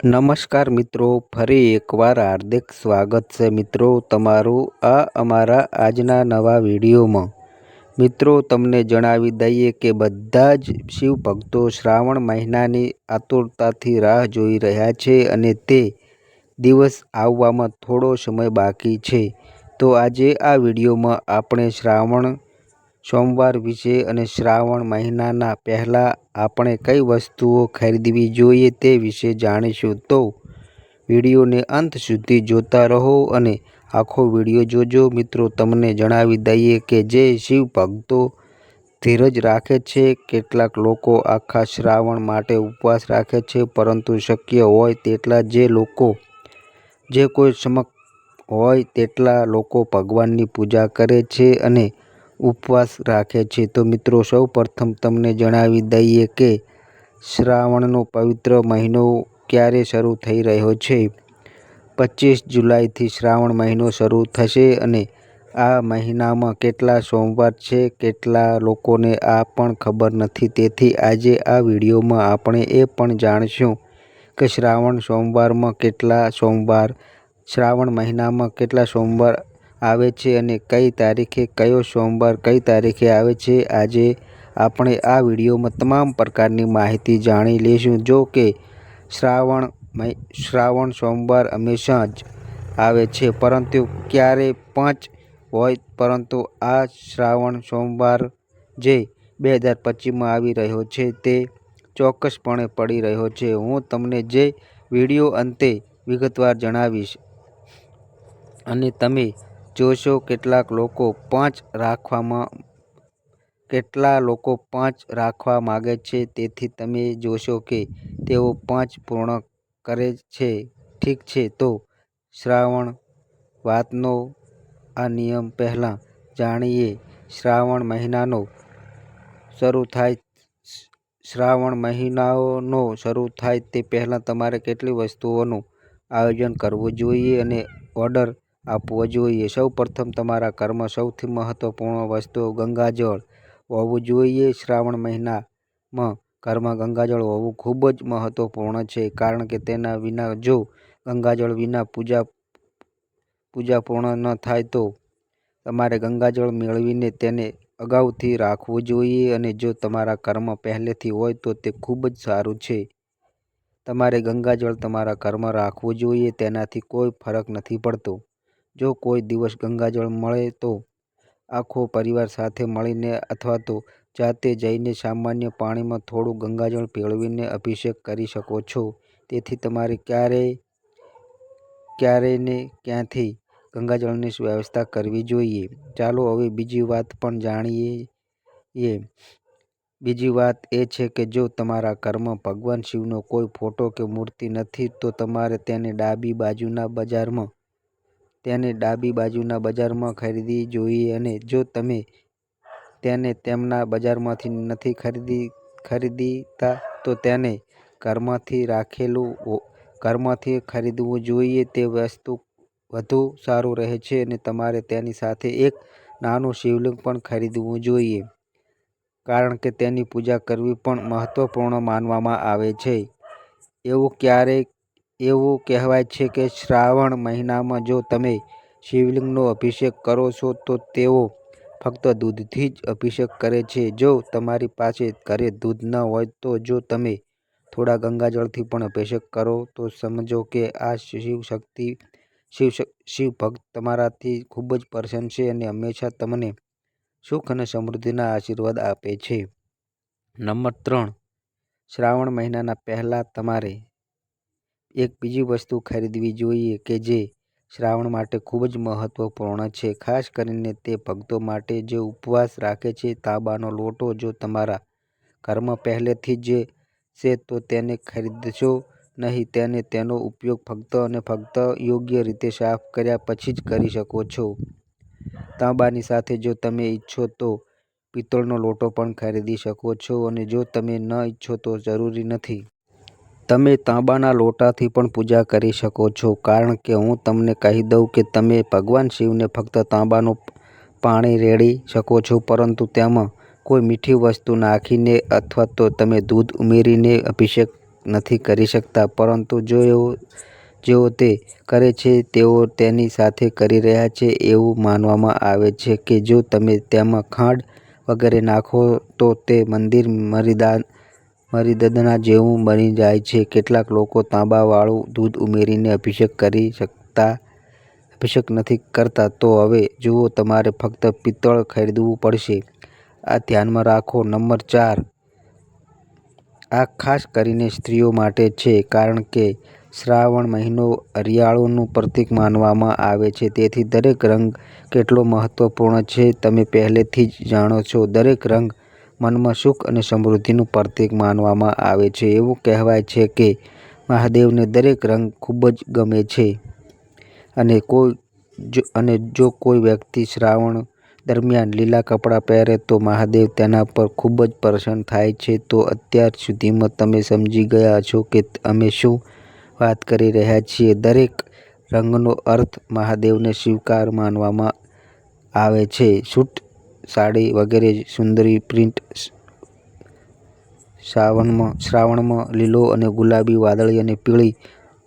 નમસ્કાર મિત્રો, ફરી એકવાર હાર્દિક સ્વાગત છે મિત્રો તમારું આ અમારા આજના નવા વિડીયોમાં. મિત્રો, તમને જણાવી દઈએ કે બધા જ શિવ ભક્તો શ્રાવણ મહિનાની આતુરતાથી રાહ જોઈ રહ્યા છે અને તે દિવસ આવવામાં થોડો સમય બાકી છે. તો આજે આ વિડીયોમાં આપણે શ્રાવણ સોમવાર વિશે અને શ્રાવણ મહિનાના પહેલાં આપણે કઈ વસ્તુઓ ખરીદવી જોઈએ તે વિશે જાણીશું. તો વિડીયોને અંત સુધી જોતા રહો અને આખો વીડિયો જોજો. મિત્રો, તમને જણાવી દઈએ કે જે શિવ ભક્તો ધીરજ રાખે છે, કેટલાક લોકો આખા શ્રાવણ માટે ઉપવાસ રાખે છે, પરંતુ શક્ય હોય તેટલા જે લોકો, જે કોઈ સમક હોય તેટલા લોકો ભગવાનની પૂજા કરે છે અને ઉપવાસ રાખે છે. તો મિત્રો, સૌ પ્રથમ તમને જણાવી દઈએ કે શ્રાવણનો પવિત્ર મહિનો ક્યારે શરૂ થઈ રહ્યો છે? પચીસ જુલાઈથી શ્રાવણ મહિનો શરૂ થશે અને આ મહિનામાં કેટલા સોમવાર છે, કેટલા લોકોને આ પણ ખબર નથી. તેથી આજે આ વિડીયોમાં આપણે એ પણ જાણશું કે શ્રાવણ સોમવારમાં કેટલા સોમવાર, શ્રાવણ મહિનામાં કેટલા સોમવાર આવે છે અને કઈ તારીખે, કયો સોમવાર, કઈ તારીખે આવે છે, આજે આપણે આ વિડીયોમાં તમામ પ્રકારની માહિતી જાણી લઈશું. જો કે શ્રાવણ શ્રાવણ સોમવાર હંમેશા જ આવે છે, પરંતુ ક્યારે પાંચ હોય, પરંતુ આ શ્રાવણ સોમવાર જે બે હજાર પચીસમાં આવી રહ્યો છે તે ચોક્કસપણે પડી રહ્યો છે. હું તમને જે વીડિયો અંતે વિગતવાર જણાવીશ અને તમે જોશો કેટલાક લોકો પાંચ રાખવામાં, કેટલા લોકો પાંચ રાખવા માગે છે, તેથી તમે જોશો કે તેઓ પાંચ પૂર્ણ કરે છે. ઠીક છે, તો શ્રાવણ વાતનો આ નિયમ પહેલાં જાણીએ. શ્રાવણ મહિનાનો શરૂ થાય, શ્રાવણ મહિનાનો શરૂ થાય તે પહેલાં તમારે કેટલી વસ્તુઓનું આયોજન કરવું જોઈએ અને ઓર્ડર આપવો જોઈએ. સૌ પ્રથમ તમારા કર્મ સૌથી મહત્વપૂર્ણ વસ્તુ ગંગાજળ હોવું જોઈએ. શ્રાવણ મહિનામાં ઘરમાં ગંગાજળ હોવું ખૂબ જ મહત્વપૂર્ણ છે, કારણ કે તેના વિના જો ગંગાજળ વિના પૂજા પૂજા પૂર્ણ ન થાય તો તમારે ગંગાજળ મેળવીને તેને અગાઉથી રાખવું જોઈએ અને જો તમારા કર્મ પહેલેથી હોય તો તે ખૂબ જ સારું છે. તમારે ગંગાજળ તમારા ઘરમાં રાખવું જોઈએ, તેનાથી કોઈ ફરક નથી પડતો. જો કોઈ દિવસ ગંગાજળ મળે તો આખો પરિવાર સાથે મળીને અથવા તો જાતે જઈને સામાન્ય પાણીમાં થોડું ગંગાજળ ભેળવીને અભિષેક કરી શકો છો. તેથી તમારે ક્યારેય ક્યારે ને ક્યાંથી ગંગાજળની વ્યવસ્થા કરવી જોઈએ? ચાલો હવે બીજી વાત પણ જાણીએ. બીજી વાત એ છે કે જો તમારા ઘરમાં ભગવાન શિવનો કોઈ ફોટો કે મૂર્તિ નથી, તો તમારે તેને ડાબી બાજુના બજારમાં તેને ડાબી બાજુના બજારમાં ખરીદવી જોઈએ અને જો તમે તેને તેમના બજારમાંથી નથી ખરીદી, ખરીદતા, તો તેને ઘરમાંથી રાખેલું ઘરમાંથી ખરીદવું જોઈએ. તે વસ્તુ વધુ સારું રહે છે અને તમારે તેની સાથે એક નાનું શિવલિંગ પણ ખરીદવું જોઈએ. કારણ કે તેની પૂજા કરવી પણ મહત્વપૂર્ણ માનવામાં આવે છે. એવું ક્યારેક એવું કહેવાય છે કે શ્રાવણ મહિનામાં જો તમે શિવલિંગનો અભિષેક કરો છો, તો તેઓ ફક્ત દૂધથી જ અભિષેક કરે છે. જો તમારી પાસે ઘરે દૂધ ન હોય, તો જો તમે થોડા ગંગાજળથી પણ અભિષેક કરો, તો સમજો કે આ શિવશક્તિ શિવ શિવ ભક્ત તમારાથી ખૂબ જ પ્રસન્ન છે અને હંમેશા તમને સુખ અને સમૃદ્ધિના આશીર્વાદ આપે છે. નંબર ત્રણ. શ્રાવણ મહિનાના પહેલાં તમારે એક બીજી વસ્તુ ખરીદવી જોઈએ કે જે શ્રાવણ માટે ખૂબ જ મહત્વપૂર્ણ છે. ખાસ કરીને તે ભક્તો માટે જે ઉપવાસ રાખે છે, તાંબાનો લોટો જો તમારા ઘરમાં પહેલેથી જ છે, તો તેને ખરીદશો નહીં. તેને તેનો ઉપયોગ ફક્ત અને ફક્ત યોગ્ય રીતે સાફ કર્યા પછી જ કરી શકો છો. તાંબાની સાથે જો તમે ઈચ્છો તો પિત્તળનો લોટો પણ ખરીદી શકો છો અને જો તમે ન ઈચ્છો તો જરૂરી નથી. તમે તાંબાના લોટાથી પણ પૂજા કરી શકો છો, કારણ કે હું તમને કહી દઉં કે તમે ભગવાન શિવને ફક્ત તાંબાનું પાણી રેડી શકો છો, પરંતુ તેમાં કોઈ મીઠી વસ્તુ નાખીને અથવા તો તમે દૂધ ઉમેરીને અભિષેક નથી કરી શકતા. પરંતુ જો એવો, જેઓ તે કરે છે, તેઓ તેની સાથે કરી રહ્યા છે એવું માનવામાં આવે છે કે જો તમે તેમાં ખાંડ વગેરે નાખો તો તે મંદિર મરિદાન મરિદદના જેવું બની જાય છે. કેટલાક લોકો તાંબાવાળું દૂધ ઉમેરીને અભિષેક કરી શકતા, અભિષેક નથી કરતા. તો હવે જુઓ, તમારે ફક્ત પિત્તળ ખરીદવું પડશે. આ ધ્યાનમાં રાખો, નંબર ચાર. આ ખાસ કરીને સ્ત્રીઓ માટે છે, કારણ કે શ્રાવણ મહિનો હરિયાળોનું પ્રતીક માનવામાં આવે છે. તેથી દરેક રંગ કેટલો મહત્વપૂર્ણ છે, તમે પહેલેથી જ જાણો છો. દરેક રંગ મનમાં સુખ અને સમૃદ્ધિનું પ્રતીક માનવામાં આવે છે. એવું કહેવાય છે કે મહાદેવને દરેક રંગ ખૂબ જ ગમે છે અને કોઈ જો, અને જો કોઈ વ્યક્તિ શ્રાવણ દરમિયાન લીલા કપડાં પહેરે તો મહાદેવ તેના પર ખૂબ જ પ્રસન્ન થાય છે. તો અત્યાર સુધીમાં તમે સમજી ગયા છો કે અમે શું વાત કરી રહ્યા છીએ. દરેક રંગનો અર્થ મહાદેવને સ્વીકાર માનવામાં આવે છે. સૂટ સાડી વગેરે સુંદરી પ્રિન્ટ શ્રાવણમાં શ્રાવણમાં લીલો અને ગુલાબી વાદળી અને પીળી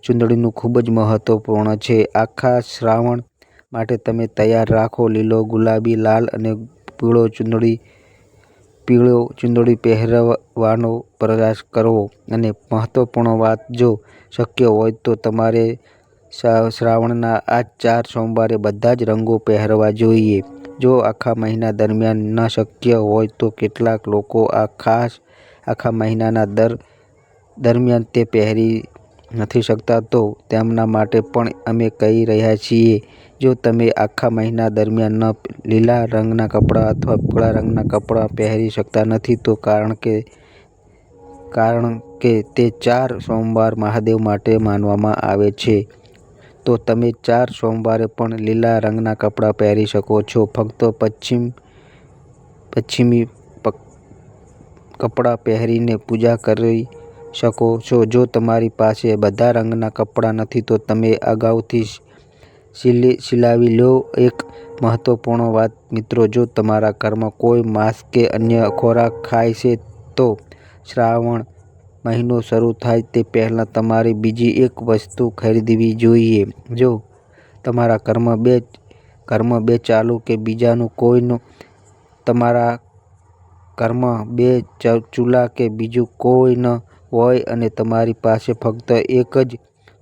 ચૂંદડીનું ખૂબ જ મહત્વપૂર્ણ છે. આખા શ્રાવણ માટે તમે તૈયાર રાખો લીલો, ગુલાબી, લાલ અને પીળો ચૂંદડી પીળો ચૂંદડી પહેરવાનો પ્રયાસ કરવો અને મહત્વપૂર્ણ વાત જો શક્ય હોય તો તમારે શ્રાવણના આ ચાર સોમવારે બધા જ રંગો પહેરવા જોઈએ. જો આખા મહિના દરમિયાન ન શક્ય હોય તો કેટલાક લોકો આ ખાસ આખા મહિનાના દર દરમિયાન તે પહેરી નથી શકતા. તો તેમના માટે પણ અમે કહી રહ્યા છીએ, જો તમે આખા મહિના દરમિયાન ન લીલા રંગના કપડાં અથવા પીળા રંગના કપડાં પહેરી શકતા નથી, તો કારણ કે કારણ કે તે ચાર સોમવાર મહાદેવ માટે માનવામાં આવે છે. તો તમે ચાર સોમવારે પણ લીલા રંગના કપડાં પહેરી શકો છો. ફક્ત પશ્ચિમ, પશ્ચિમી કપડાં પહેરીને પૂજા કરી શકો છો. જો તમારી પાસે બધા રંગના કપડાં નથી, તો તમે અગાઉથી સિલી, સિલાવી લો. એક મહત્વપૂર્ણ વાત મિત્રો, જો તમારા ઘરમાં કોઈ માંસ કે અન્ય ખોરાક ખાય છે, તો શ્રાવણ મહિનો શરૂ થાય તે પહેલાં તમારે બીજી એક વસ્તુ ખરીદવી જોઈએ. જો તમારા ઘરમાં બે ઘરમાં બે ચાલુ કે બીજાનું કોઈનું તમારા ઘરમાં બે ચૂલા કે બીજું કોઈ ન હોય અને તમારી પાસે ફક્ત એક જ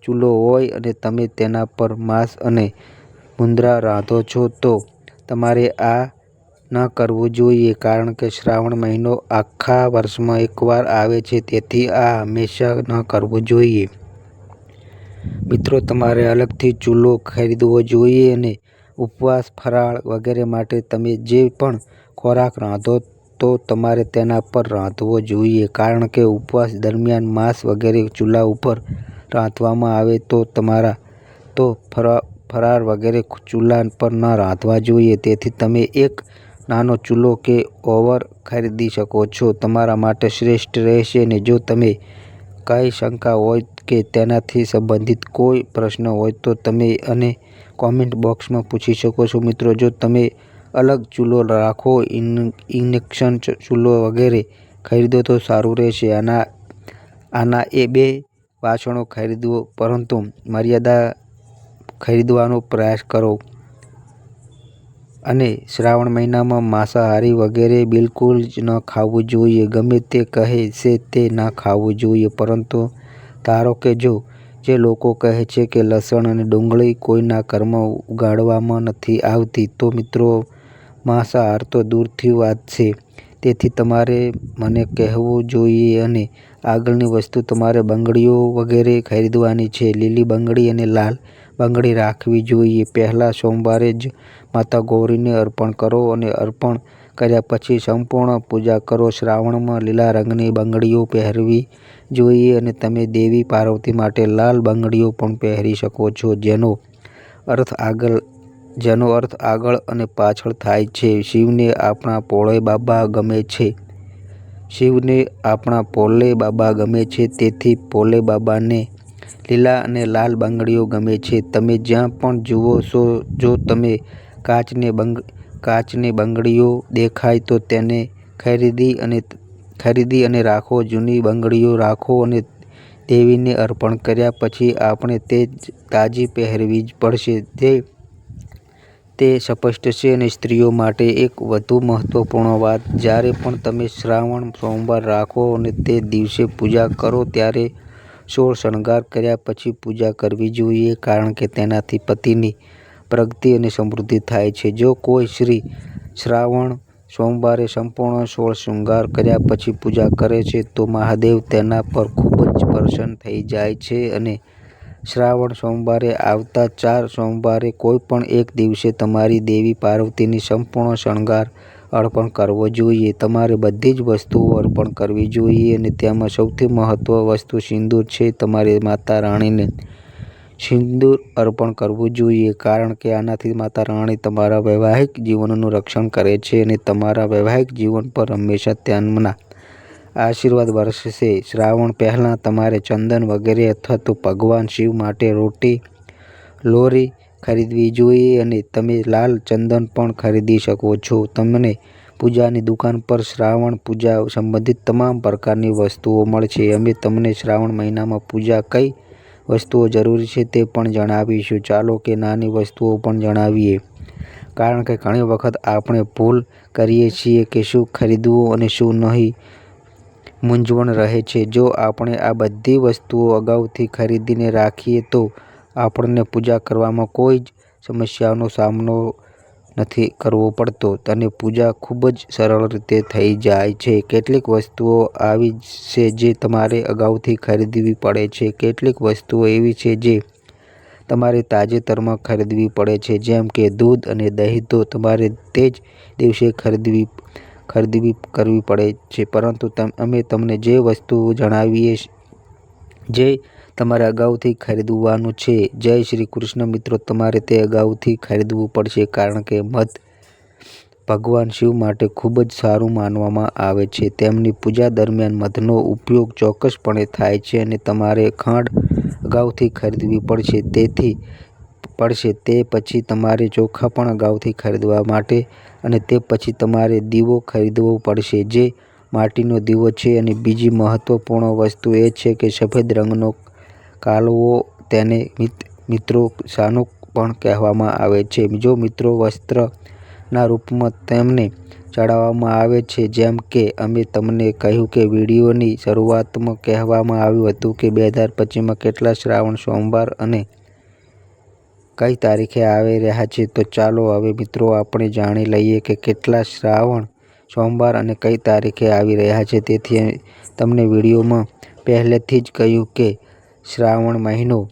ચૂલો હોય અને તમે તેના પર માંસ અને મુંદરા રાંધો છો તો તમારે આ ન કરવું જોઈએ, કારણ કે શ્રાવણ મહિનો આખા વર્ષમાં એકવાર આવે છે, તેથી આ હંમેશા ન કરવું જોઈએ. મિત્રો, તમારે અલગથી ચૂલો ખરીદવો જોઈએ અને ઉપવાસ, ફરાળ વગેરે માટે તમે જે પણ ખોરાક રાંધો તો તમારે તેના પર રાંધવો જોઈએ, કારણ કે ઉપવાસ દરમિયાન માંસ વગેરે ચૂલા ઉપર રાંધવામાં આવે તો તમારા તો ફરા, ફરાળ વગેરે ચૂલા પર ન રાંધવા જોઈએ. તેથી તમે એક નાનો ચૂલો કે ઓવર ખરીદી શકો છો. તમારા માટે શ્રેષ્ઠ રહેશે અને જો તમે કંઈ શંકા હોય કે તેનાથી સંબંધિત કોઈ પ્રશ્ન હોય તો તમે અને કોમેન્ટ બોક્સમાં પૂછી શકો છો. મિત્રો, જો તમે અલગ ચૂલો રાખો ઇન્ડક્શન ચૂલો વગેરે ખરીદો તો સારું રહેશે. આના આના એ બે વાસણો ખરીદવો, પરંતુ મર્યાદા ખરીદવાનો પ્રયાસ કરો. અને શ્રાવણ મહિનામાં માંસાહારી વગેરે બિલકુલ જ ન ખાવું જોઈએ. ગમે તે કહે છે તે ન ખાવું જોઈએ. પરંતુ ધારો કે જો, જે લોકો કહે છે કે લસણ અને ડુંગળી કોઈના ઘરમાં ઉગાડવામાં નથી આવતી, તો મિત્રો, માંસાહાર તો દૂરથી વાત છે. તેથી તમારે મને કહેવું જોઈએ અને આગળની વસ્તુ તમારે બંગડીઓ વગેરે ખરીદવાની છે. લીલી બંગડી અને લાલ બંગડી રાખવી જોઈએ. પહેલા સોમવારે જ માતા ગૌરીને અર્પણ કરો અને અર્પણ કર્યા પછી સંપૂર્ણ પૂજા કરો. શ્રાવણમાં લીલા રંગની બંગડીઓ પહેરવી જોઈએ અને તમે દેવી પાર્વતી માટે લાલ બંગડીઓ પણ પહેરી શકો છો, જેનો અર્થ આગળ, જેનો અર્થ આગળ અને પાછળ થાય છે. શિવને આપણા પોળે બાબા ગમે છે. શિવને આપણા પોલે બાબા ગમે છે. તેથી પોલે બાબાને લીલા અને લાલ બંગડીઓ ગમે છે. તમે જ્યાં પણ જુઓ છો, જો તમે કાચને બંગ, કાચની બંગડીઓ દેખાય તો તેને ખરીદી અને ખરીદી અને રાખો. જૂની બંગડીઓ રાખો અને દેવીને અર્પણ કર્યા પછી આપણે તે તાજી પહેરવી જ પડશે. તે તે સ્પષ્ટ છે અને સ્ત્રીઓ માટે એક વધુ મહત્વપૂર્ણ વાત. જ્યારે પણ તમે શ્રાવણ, સોમવાર રાખો અને તે દિવસે પૂજા કરો, ત્યારે સોળ શણગાર કર્યા પછી પૂજા કરવી જોઈએ કારણ કે તેનાથી પતિની પ્રગતિ અને સમૃદ્ધિ થાય છે. જો કોઈ સ્ત્રી શ્રાવણ સોમવારે સંપૂર્ણ સોળ શૃંગાર કર્યા પછી પૂજા કરે છે, તો મહાદેવ તેના પર ખૂબ જ પ્રસન્ન થઈ જાય છે અને શ્રાવણ સોમવારે આવતા ચાર સોમવારે કોઈ પણ એક દિવસે તમારી દેવી પાર્વતીની સંપૂર્ણ શણગાર અર્પણ કરવો જોઈએ. તમારે બધી જ વસ્તુઓ અર્પણ કરવી જોઈએ અને તેમાં સૌથી મહત્ત્વ વસ્તુ સિંદૂર છે. તમારે માતા રાણીને સિંદૂર અર્પણ કરવું જોઈએ કારણ કે આનાથી માતા રાણી તમારા વૈવાહિક જીવનનું રક્ષણ કરે છે અને તમારા વૈવાહિક જીવન પર હંમેશા ધ્યાનના આશીર્વાદ વરસશે. શ્રાવણ પહેલાં તમારે ચંદન વગેરે અથવા તો ભગવાન શિવ માટે રોટી, લોરી ખરીદવી જોઈએ અને તમે લાલ ચંદન પણ ખરીદી શકો છો. તમને પૂજાની દુકાન પર શ્રાવણ પૂજા સંબંધિત તમામ પ્રકારની વસ્તુઓ મળશે. અમે તમને શ્રાવણ મહિનામાં પૂજા કઈ વસ્તુઓ જરૂરી છે તે પણ જણાવીશું. ચાલો કે નાની વસ્તુઓ પણ જણાવીએ. કારણ કે ઘણી વખત આપણે ભૂલ કરીએ છીએ કે શું ખરીદવું અને શું નહીં. મૂંઝવણ રહે છે. જો આપણે આ બધી વસ્તુઓ અગાઉથી ખરીદીને રાખીએ તો આપણને પૂજા કરવામાં કોઈ જ સમસ્યાનો સામનો નથી કરવો પડતો. અને પૂજા ખૂબ જ સરળ રીતે થઈ જાય છે. કેટલીક વસ્તુઓ આવી છે જે તમારે અગાઉથી ખરીદવી પડે છે. કેટલીક વસ્તુઓ એવી છે જે તમારે તાજેતરમાં ખરીદવી પડે છે. જેમ કે દૂધ અને દહીં તો તમારે તે જ દિવસે ખરીદવી ખરીદવી કરવી પડે છે. પરંતુ અમે તમને જે વસ્તુઓ જણાવીએ જે તમારે અગાઉથી ખરીદવાનું છે. જય શ્રી કૃષ્ણ મિત્રો, તમારે તે અગાઉથી ખરીદવું પડશે કારણ કે મધ ભગવાન શિવ માટે ખૂબ જ સારું માનવામાં આવે છે. તેમની પૂજા દરમિયાન મધનો ઉપયોગ ચોક્કસપણે થાય છે અને તમારે ખાંડ અગાઉથી ખરીદવી પડશે. તેથી પડશે. તે પછી તમારે ચોખા પણ અગાઉથી ખરીદવા માટે અને તે પછી તમારે દીવો ખરીદવો પડશે, જે માટીનો દીવો છે. અને બીજી મહત્વપૂર્ણ વસ્તુ એ છે કે સફેદ રંગનો કાલવો તેને મિત્રો શાનુક પણ કહેવામાં આવે છે. જો મિત્રો વસ્ત્રના રૂપમાં તેમને ચડાવવામાં આવે છે, જેમ કે અમે તમને કહ્યું કે વિડીયોની શરૂઆતમાં કહેવામાં આવ્યું હતું કે બે હજાર પચીસમાં કેટલા શ્રાવણ, સોમવાર અને કઈ તારીખે આવી રહ્યા છે, તો ચાલો હવે મિત્રો આપણે જાણી લઈએ કે કેટલા શ્રાવણ, સોમવાર અને કઈ તારીખે આવી રહ્યા છે. તેથી તમને વિડીયોમાં પહેલેથી જ કહ્યું કે શ્રાવણ મહિનો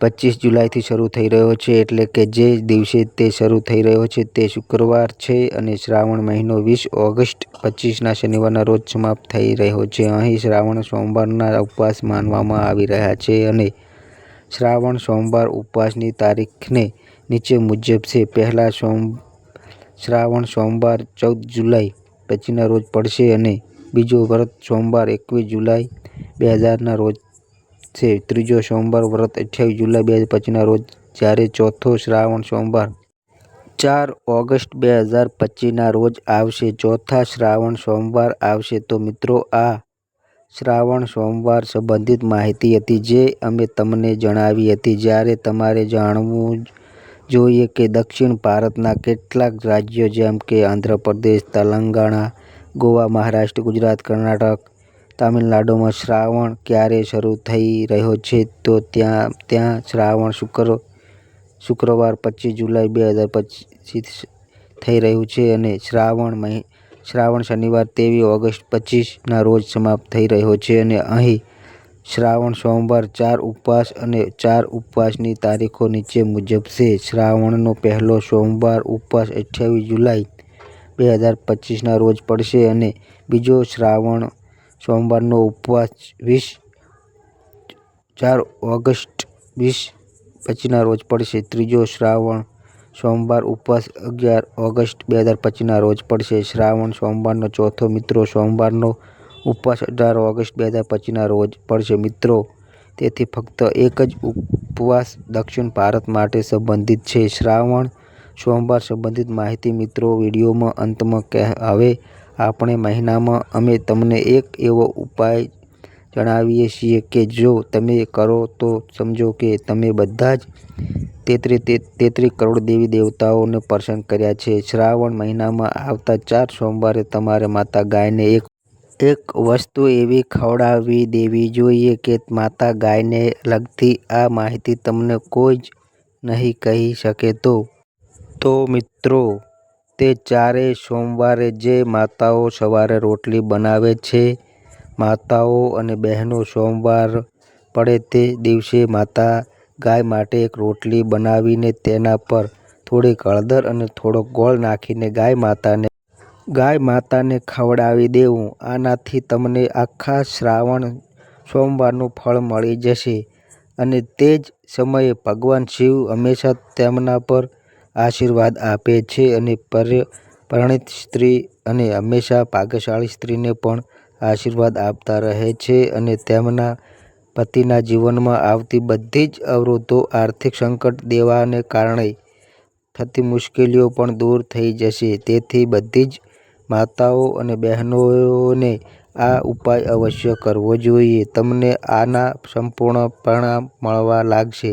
પચીસ જુલાઈથી શરૂ થઈ રહ્યો છે, એટલે કે જે દિવસે તે શરૂ થઈ રહ્યો છે તે શુક્રવાર છે અને શ્રાવણ મહિનો વીસ ઓગસ્ટ પચીસના શનિવારના રોજ સમાપ્ત થઈ રહ્યો છે. અહીં શ્રાવણ સોમવારના ઉપવાસ માનવામાં આવી રહ્યા છે અને શ્રાવણ સોમવાર ઉપવાસની તારીખને નીચે મુજબ છે. પહેલાં સોમ, શ્રાવણ સોમવાર ચૌદ જુલાઈ પછીના રોજ પડશે અને બીજો વ્રત સોમવાર એકવીસ જુલાઈ બે હજારના રોજ છે. ત્રીજો સોમવાર વ્રત અઠ્યાવીસ જુલાઈ બે હજાર પચીસના રોજ, જ્યારે ચોથો શ્રાવણ સોમવાર. ચાર ઓગસ્ટ બે હજાર પચીસના રોજ આવશે. ચોથા શ્રાવણ સોમવાર આવશે. તો મિત્રો, આ શ્રાવણ સોમવાર સંબંધિત માહિતી હતી જે અમે તમને જણાવી હતી. જ્યારે તમારે જાણવું જોઈએ કે દક્ષિણ ભારતના કેટલાક રાજ્યો, જેમ કે આંધ્રપ્રદેશ, તેલંગાણા, ગોવા, મહારાષ્ટ્ર, ગુજરાત, કર્ણાટક તામિલનાડુમાં શ્રાવણ ક્યારે શરૂ થઈ રહ્યો છે તો ત્યાં ત્યાં શ્રાવણ શુક્ર, શુક્રવાર પચીસ જુલાઈ બે હજાર પચીસ થઈ રહ્યું છે અને શ્રાવણ મહિ, શ્રાવણ શનિવાર તેવી ઓગસ્ટ પચીસના રોજ સમાપ્ત થઈ રહ્યો છે અને અહીં શ્રાવણ સોમવાર ચાર ઉપવાસ અને ચાર ઉપવાસની તારીખો નીચે મુજબ છે. શ્રાવણનો પહેલો સોમવાર ઉપવાસ અઠ્યાવીસ જુલાઈ બે હજાર પચીસના રોજ પડશે અને બીજો શ્રાવણ સોમવારનો ઉપવાસ વીસ ચાર ઓગસ્ટ વીસ પચીસના રોજ પડશે. ત્રીજો શ્રાવણ સોમવાર ઉપવાસ અગિયાર ઓગસ્ટ બે હજાર પચીસના રોજ પડશે. શ્રાવણ સોમવારનો ચોથો મિત્રો સોમવારનો ઉપવાસ અઢાર ઓગસ્ટ બે હજાર પચીસના રોજ પડશે. મિત્રો, તેથી ફક્ત એક જ ઉપવાસ દક્ષિણ ભારત માટે સંબંધિત છે. શ્રાવણ સોમવાર સંબંધિત માહિતી મિત્રો વિડીયોમાં અંતમાં હવે આપણે મહિનામાં અમે તમને એક એવો ઉપાય જણાવીએ છીએ કે જો તમે કરો તો સમજો કે તમે બધા જ તેત્રી તેત્રીસ કરોડ દેવી દેવતાઓને પ્રસન્ન કર્યા છે. શ્રાવણ મહિનામાં આવતા ચાર સોમવારે તમારે માતા ગાયને એક એક વસ્તુ એવી ખવડાવી દેવી જોઈએ કે માતા ગાયને લગતી આ માહિતી તમને કોઈ જ નહીં કહી શકે તો. તો મિત્રો તે ચારેય સોમવારે જે માતાઓ સવારે રોટલી બનાવે છે, માતાઓ અને બહેનો સોમવાર પડે તે દિવસે માતા ગાય માટે એક રોટલી બનાવીને તેના પર થોડીક હળદર અને થોડો ગોળ નાખીને ગાય માતાને ગાય માતાને ખવડાવી દેવું. આનાથી તમને આખા શ્રાવણ સોમવારનું ફળ મળી જશે અને તે જ સમયે ભગવાન શિવ હંમેશા તેમના પર આશીર્વાદ આપે છે અને પરિણીત સ્ત્રી અને હંમેશા ભાગ્યશાળી સ્ત્રીને પણ આશીર્વાદ આપતા રહે છે અને તેમના પતિના જીવનમાં આવતી બધી જ અવરોધો આર્થિક સંકટ દેવાને કારણે થતી મુશ્કેલીઓ પણ દૂર થઈ જશે. તેથી બધી જ માતાઓ અને બહેનોને આ ઉપાય અવશ્ય કરવો જોઈએ. તમને આના સંપૂર્ણ પરિણામ મળવા લાગશે.